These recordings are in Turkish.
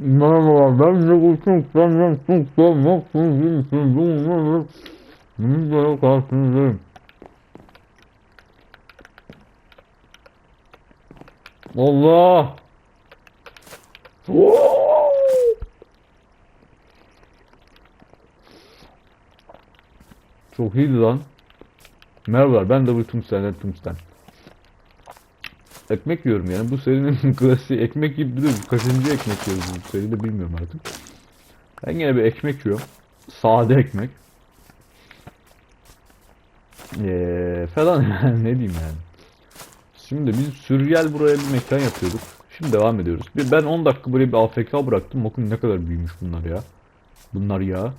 Merhaba ben de uçuk benden tuttum yoksun kimsin bunları Bizlere karşınızdayım Allah Çok iyiydi lan. Merhabalar ben de bu Tungsten'den Tungsten. Ekmek yiyorum yani. Bu serinin klasiği ekmek yiyip duruyoruz. Kaçıncı ekmek yiyoruz bu seride bilmiyorum artık. Ben yine bir ekmek yiyorum. Sade ekmek. Eee falan ne diyeyim yani. Şimdi biz sürreel buraya bir mekan yapıyorduk. Şimdi devam ediyoruz. Bir, ben 10 dakika buraya bir AFK bıraktım. Bakın ne kadar büyümüş bunlar ya. Bunlar ya.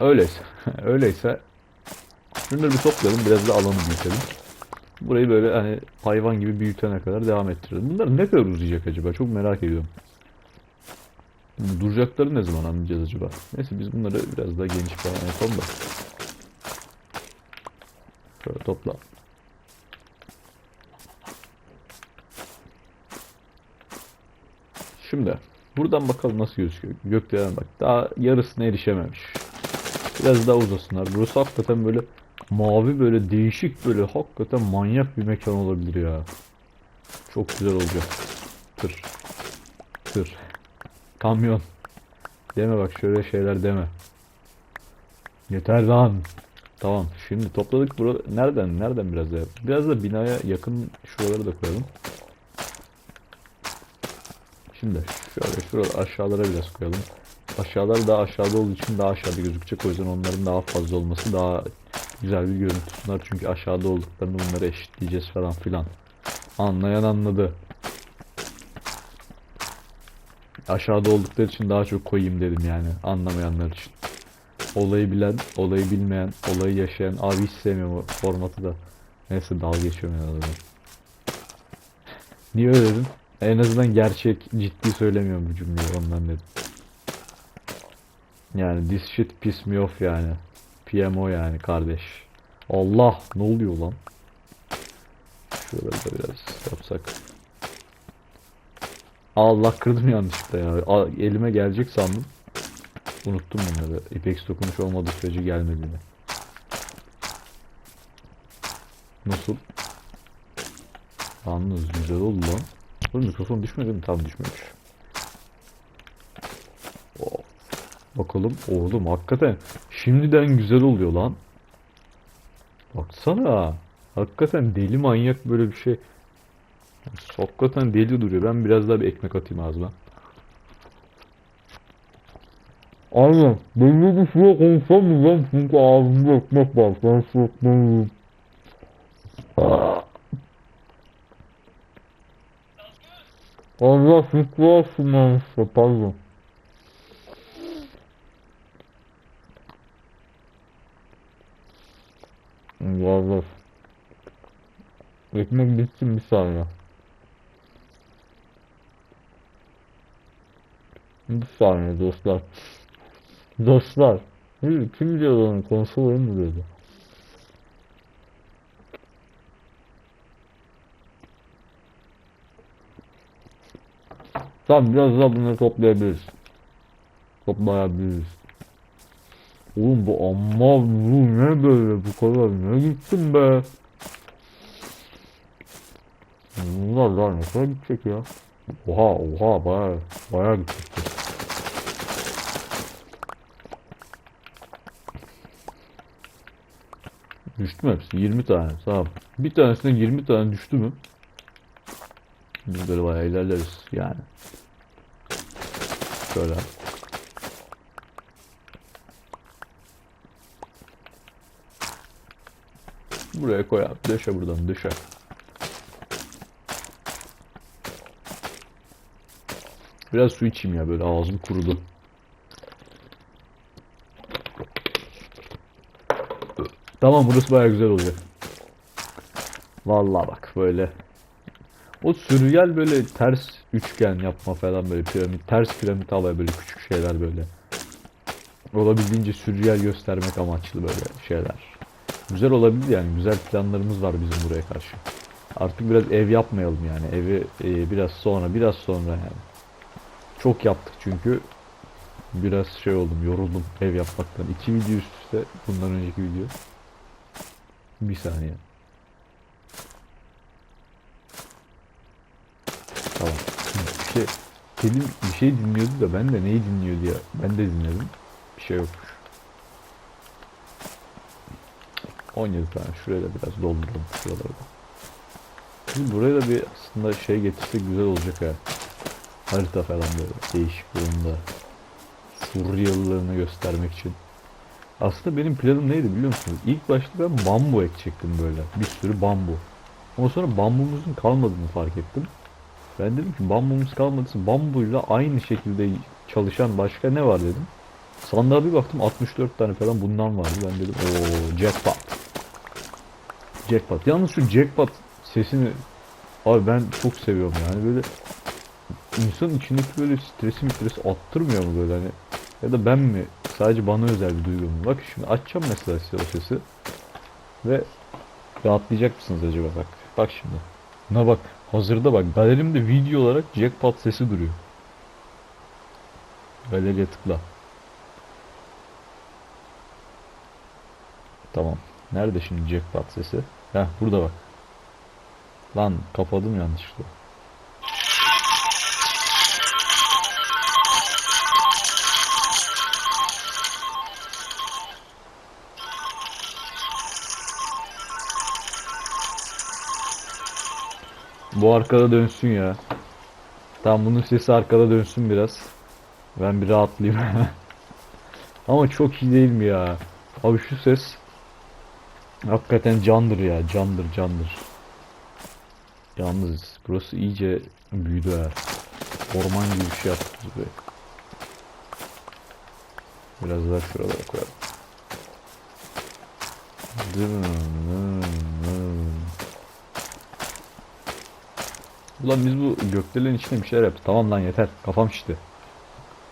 Öyleyse. Öyleyse. Şunları bir toplayalım. Biraz da alanı büyütelim. Burayı böyle hani hayvan gibi büyütene kadar devam ettirelim. Bunlar ne kadar uzayacak acaba? Çok merak ediyorum. Duracakları ne zaman anlayacağız acaba? Neyse biz bunları biraz daha geniş falan yapalım da. Şöyle topla. Şimdi buradan bakalım nasıl gözüküyor. Gökdelen bak daha yarısına erişememiş. Biraz daha uzasınlar. Burası hakikaten böyle mavi böyle değişik böyle hakikaten manyak bir mekan olabilir ya. Çok güzel olacak. Tır. Tır. Kamyon. Deme bak şöyle şeyler deme. Yeter lan. Tamam şimdi topladık bura nereden nereden biraz da biraz da binaya yakın şuraları da koyalım. Şimdi şöyle şurada aşağılara biraz koyalım. Aşağılar daha aşağıda olduğu için daha aşağıda gözükecek. O yüzden onların daha fazla olması daha güzel bir görüntü sunar. Çünkü aşağıda olduklarını bunları eşitleyeceğiz falan filan. Anlayan anladı. Aşağıda oldukları için daha çok koyayım dedim yani. Anlamayanlar için. Olayı bilen, olayı bilmeyen, olayı yaşayan. Abi hiç sevmiyorum o formatı da. Neyse dalga geçiyorum ya adamı. Niye öyle dedim? En azından gerçek, ciddi söylemiyorum bu cümleyi ondan dedim. Yani this shit piss me off yani. PMO yani kardeş. Allah ne oluyor lan? Şuraları biraz yapsak. Allah kırdım yanlışlıkla ya. Elime gelecek sandım. Unuttum bunları. Apex dokunuş olmadığı sürece gelmediğini. Nasıl? Yalnız güzel oldu lan. Oğlum mikrofon düşmedi mi? Tam düşmemiş. Bakalım. Oğlum hakikaten şimdiden güzel oluyor lan. Baksana. Hakikaten deli manyak böyle bir şey. Hakikaten deli duruyor. Ben biraz daha bir ekmek atayım ağzıma. Aynen. Belli bir süre konuşamayacağım çünkü ağzımda ekmek var. Ben şu ekmeği. Allah fikri olsun ben pardon. Allah Ekmek bitsin bir saniye. Bir saniye dostlar. Dostlar. Kim diyor onu konsol oyun mu diyordu? Tamam biraz daha bunları toplayabiliriz. Toplayabiliriz. Oğlum bu amma bu ne böyle bu kadar ne gitsin be. Bunlar daha ne kadar gidecek ya. Oha oha baya baya gidecek. Düştü mü hepsi? 20 tane. Tamam. Bir tanesine 20 tane düştü mü? Biz böyle bayağı ilerleriz yani. Şöyle. Buraya koy abi. Döşe buradan döşe. Biraz su içeyim ya böyle ağzım kurudu. Tamam burası baya güzel olacak. Vallahi bak böyle. O sürreal böyle ters üçgen yapma falan böyle piramit, ters piramit havaya böyle küçük şeyler böyle. Olabildiğince sürreal göstermek amaçlı böyle şeyler. Güzel olabilir yani. Güzel planlarımız var bizim buraya karşı. Artık biraz ev yapmayalım yani. Evi e, biraz sonra, biraz sonra yani. Çok yaptık çünkü. Biraz şey oldum, yoruldum ev yapmaktan. İki video üst üste bundan önceki video. Bir saniye. Tamam. Şey, Selim bir şey dinliyordu da ben de neyi dinliyor diye ben de dinledim. Bir şey yokmuş. 17 tane şuraya da biraz dolduralım şuraları da. Şimdi buraya da bir aslında şey getirsek güzel olacak ha. Harita falan böyle değişik durumda. Surreal'larını göstermek için. Aslında benim planım neydi biliyor musunuz? İlk başta ben bambu ekecektim böyle. Bir sürü bambu. Ondan sonra bambumuzun kalmadığını fark ettim. Ben dedim ki bambumuz kalmadıysa bambuyla aynı şekilde çalışan başka ne var dedim. Sandığa bir baktım 64 tane falan bundan vardı. Ben dedim o jackpot. Jackpot. Yalnız şu jackpot sesini abi ben çok seviyorum yani böyle insan içindeki böyle stresi stresi attırmıyor mu böyle hani ya da ben mi sadece bana özel bir duygu mu? Bak şimdi açacağım mesela size o sesi ve rahatlayacak mısınız acaba bak. Bak şimdi. Buna bak. Hazırda bak. Galerimde video olarak jackpot sesi duruyor. Galeriye tıkla. Tamam. Nerede şimdi jackpot sesi? Heh burada bak. Lan kapadım yanlışlıkla. Bu arkada dönsün ya. Tamam bunun sesi arkada dönsün biraz. Ben bir rahatlayayım. Ama çok iyi değil mi ya? Abi şu ses hakikaten candır ya. Candır candır. Yalnız burası iyice büyüdü ha. Orman gibi bir şey yaptık be. Biraz daha şuralara koyalım. Ulan biz bu gökdelenin içine bir şeyler yaptık. Tamam lan yeter. Kafam şişti.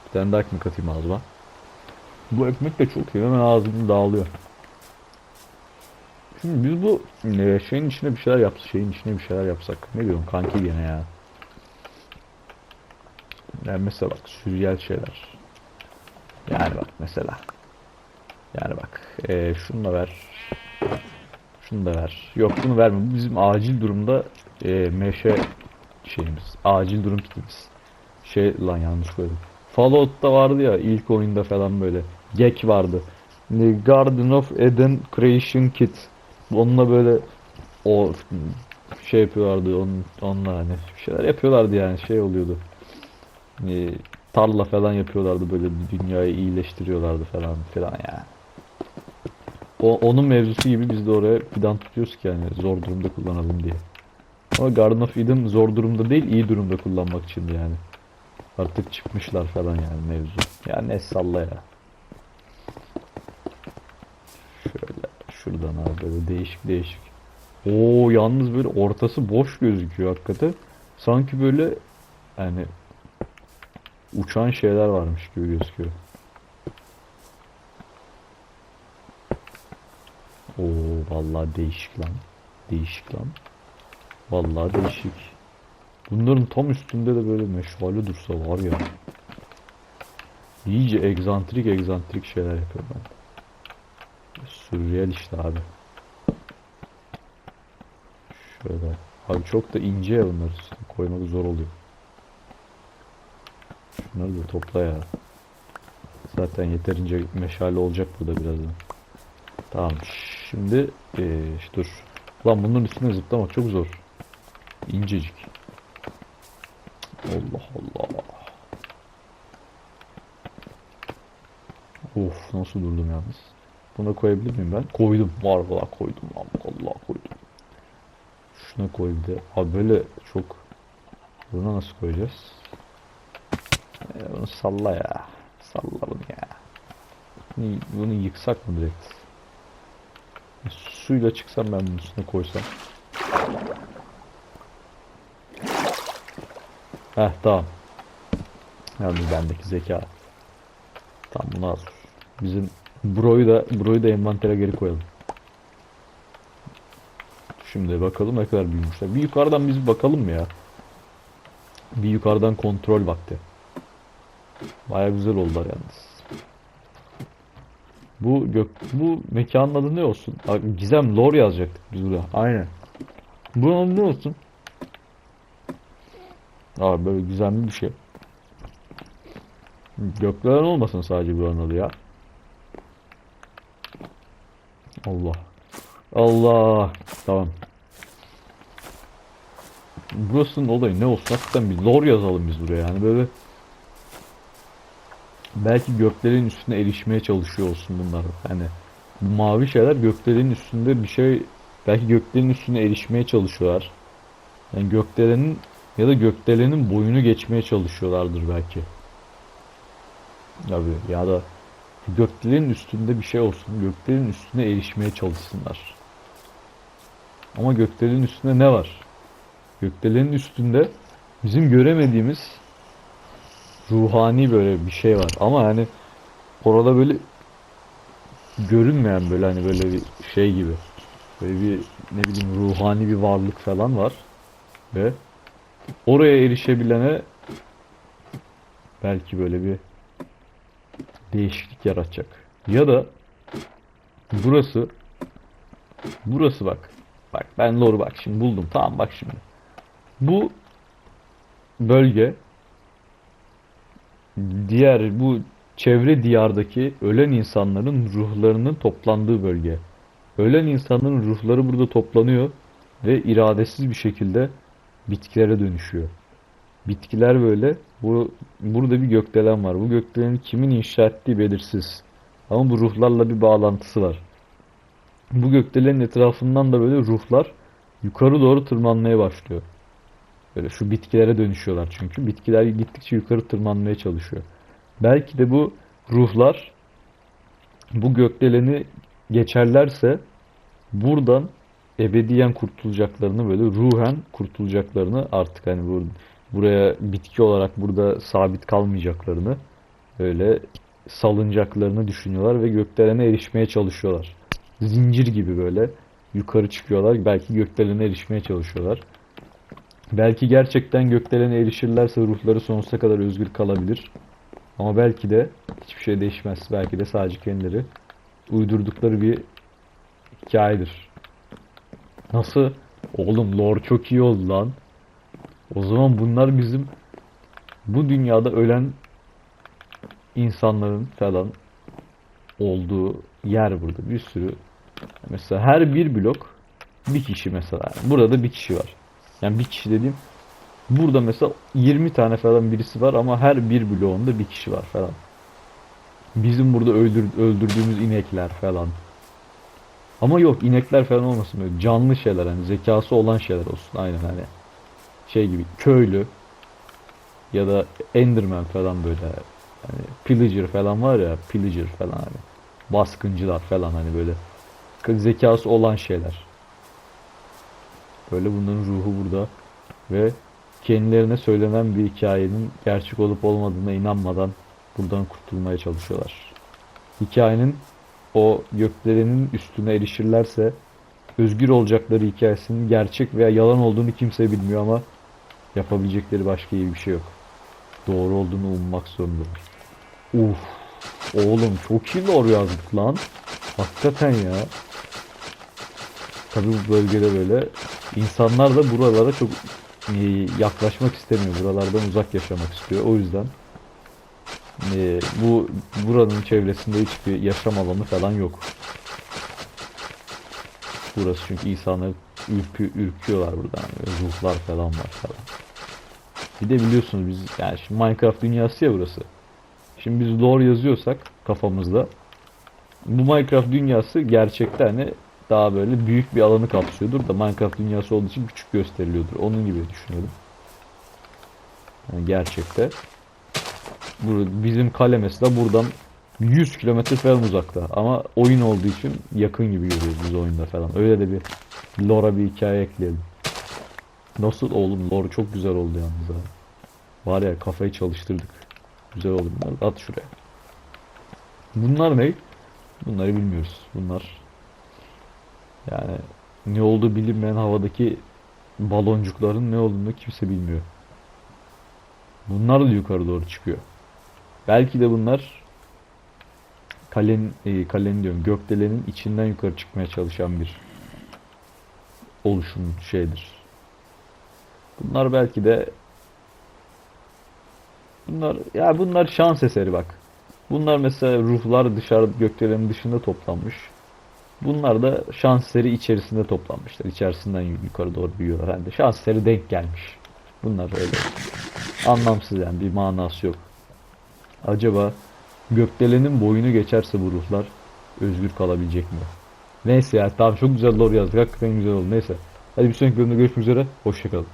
Bir tane daha ekmek atayım ağzıma. Bu ekmek de çok iyi. Hemen ağzım dağılıyor. Şimdi biz bu e, şeyin içine bir şeyler yapsak, şeyin içine bir şeyler yapsak. Ne diyorsun kanki gene ya. Yani mesela bak sürreel şeyler. Yani bak mesela. Yani bak e, şunu da ver. Şunu da ver. Yok bunu verme. Bu bizim acil durumda e, meşe şeyimiz. Acil durum kitimiz. Şey lan yanlış koydum. Fallout'ta vardı ya ilk oyunda falan böyle. Gek vardı. Garden of Eden Creation Kit. Onunla böyle o şey yapıyorlardı onun, onunla hani bir şeyler yapıyorlardı yani şey oluyordu. E, tarla falan yapıyorlardı böyle dünyayı iyileştiriyorlardı falan filan yani. O, onun mevzusu gibi biz de oraya fidan tutuyoruz ki yani zor durumda kullanalım diye. Ama Garden of Eden zor durumda değil iyi durumda kullanmak için yani. Artık çıkmışlar falan yani mevzu. Ya ne salla ya. Şuradan abi böyle değişik değişik. Oo yalnız böyle ortası boş gözüküyor hakikaten. Sanki böyle yani uçan şeyler varmış gibi gözüküyor. Oo vallahi değişik lan. Değişik lan. Vallahi değişik. Bunların tam üstünde de böyle meşale dursa var ya. İyice egzantrik egzantrik şeyler yapıyor ben. Sürreel işte abi. Şöyle. Abi çok da ince ya bunlar koymak zor oluyor. Şunları da topla ya. Zaten yeterince meşale olacak burada birazdan. Tamam. Şimdi ee, işte dur. Lan bunun üstüne zıplamak çok zor. İncecik. Allah Allah. Of nasıl durdum yalnız. Buna koyabilir miyim ben? Koydum. Var valla koydum. Allah koydum. Şuna koy bir de. Abi böyle çok Buna nasıl koyacağız? Ee, bunu salla ya. Salla bunu ya. Bunu, bunu yıksak mı direkt? Suyla çıksam ben bunun üstüne koysam. Heh tamam. Yalnız bendeki zeka. Tamam bunu al. Bizim broyu da broyu da envantere geri koyalım. Şimdi bakalım ne kadar büyümüşler. Bir yukarıdan biz bakalım mı ya? Bir yukarıdan kontrol vakti. Baya güzel oldular yalnız. Bu gök bu mekanın adı ne olsun? Gizem lore yazacaktık biz buraya. Aynen. Bunun adı ne olsun? Abi böyle gizemli bir şey. Gökdelen olmasın sadece buranın adı ya. Allah. Allah. Tamam. Burasının olayı ne olsun? Hakikaten bir lore yazalım biz buraya. Yani böyle belki göklerin üstüne erişmeye çalışıyor olsun bunlar. Yani bu mavi şeyler göklerin üstünde bir şey belki göklerin üstüne erişmeye çalışıyorlar. Yani gökdelenin ya da gökdelenin boyunu geçmeye çalışıyorlardır belki. Abi ya da gökdelenin üstünde bir şey olsun. Gökdelenin üstüne erişmeye çalışsınlar. Ama gökdelenin üstünde ne var? Gökdelenin üstünde bizim göremediğimiz ruhani böyle bir şey var. Ama yani orada böyle görünmeyen böyle hani böyle bir şey gibi. Böyle bir ne bileyim ruhani bir varlık falan var. Ve oraya erişebilene belki böyle bir değişiklik yaratacak. Ya da burası burası bak. Bak ben doğru bak şimdi buldum. Tamam bak şimdi. Bu bölge diğer bu çevre diyardaki ölen insanların ruhlarının toplandığı bölge. Ölen insanların ruhları burada toplanıyor ve iradesiz bir şekilde bitkilere dönüşüyor. Bitkiler böyle. Bu burada bir gökdelen var. Bu gökdelenin kimin inşa ettiği belirsiz. Ama bu ruhlarla bir bağlantısı var. Bu gökdelenin etrafından da böyle ruhlar yukarı doğru tırmanmaya başlıyor. Böyle şu bitkilere dönüşüyorlar çünkü. Bitkiler gittikçe yukarı tırmanmaya çalışıyor. Belki de bu ruhlar bu gökdeleni geçerlerse buradan ebediyen kurtulacaklarını böyle ruhen kurtulacaklarını artık hani bu buraya bitki olarak burada sabit kalmayacaklarını böyle salınacaklarını düşünüyorlar ve gökdelene erişmeye çalışıyorlar. Zincir gibi böyle yukarı çıkıyorlar. Belki gökdelene erişmeye çalışıyorlar. Belki gerçekten gökdelene erişirlerse ruhları sonsuza kadar özgür kalabilir. Ama belki de hiçbir şey değişmez. Belki de sadece kendileri uydurdukları bir hikayedir. Nasıl? Oğlum lore çok iyi oldu lan. O zaman bunlar bizim bu dünyada ölen insanların falan olduğu yer burada. Bir sürü mesela her bir blok bir kişi mesela. Burada bir kişi var. Yani bir kişi dediğim burada mesela 20 tane falan birisi var ama her bir bloğunda bir kişi var falan. Bizim burada öldür, öldürdüğümüz inekler falan. Ama yok inekler falan olmasın böyle canlı şeyler hani zekası olan şeyler olsun aynen hani şey gibi köylü ya da Enderman falan böyle hani pillager falan var ya pillager falan hani baskıncılar falan hani böyle zekası olan şeyler. Böyle bunların ruhu burada ve kendilerine söylenen bir hikayenin gerçek olup olmadığına inanmadan buradan kurtulmaya çalışıyorlar. Hikayenin o göklerinin üstüne erişirlerse özgür olacakları hikayesinin gerçek veya yalan olduğunu kimse bilmiyor ama yapabilecekleri başka iyi bir şey yok. Doğru olduğunu ummak zorundalar. Uf, oğlum çok iyi lore yazdık lan. Hakikaten ya. Tabi bu bölgede böyle insanlar da buralara çok yaklaşmak istemiyor. Buralardan uzak yaşamak istiyor. O yüzden e, bu buranın çevresinde hiçbir yaşam alanı falan yok. Burası çünkü insanlar ürkü, ürküyorlar buradan. Yani ruhlar falan var falan. Bir de biliyorsunuz biz yani şimdi Minecraft dünyası ya burası. Şimdi biz lore yazıyorsak kafamızda bu Minecraft dünyası gerçekte hani daha böyle büyük bir alanı kapsıyordur da Minecraft dünyası olduğu için küçük gösteriliyordur. Onun gibi düşünüyorum. Yani gerçekte. Bizim kale mesela buradan 100 kilometre falan uzakta. Ama oyun olduğu için yakın gibi görüyoruz biz oyunda falan. Öyle de bir lore'a bir hikaye ekleyelim. Nasıl oğlum lore çok güzel oldu yalnız ha. Var ya kafayı çalıştırdık. Güzel oldu bunlar. At şuraya. Bunlar ne? Bunları bilmiyoruz. Bunlar yani ne olduğu bilinmeyen havadaki baloncukların ne olduğunu kimse bilmiyor. Bunlar da yukarı doğru çıkıyor. Belki de bunlar kalenin, e, kalenin diyorum gökdelenin içinden yukarı çıkmaya çalışan bir oluşum şeydir. Bunlar belki de bunlar ya bunlar şans eseri bak. Bunlar mesela ruhlar dışarı gökdelenin dışında toplanmış. Bunlar da şans eseri içerisinde toplanmışlar. İçerisinden yukarı doğru büyüyorlar. Yani şans eseri denk gelmiş. Bunlar öyle anlamsız yani bir manası yok. Acaba gökdelenin boyunu geçerse bu ruhlar özgür kalabilecek mi? Neyse ya tamam çok güzel lore yazdık. Hakikaten güzel oldu. Neyse. Hadi bir sonraki bölümde görüşmek üzere. Hoşçakalın.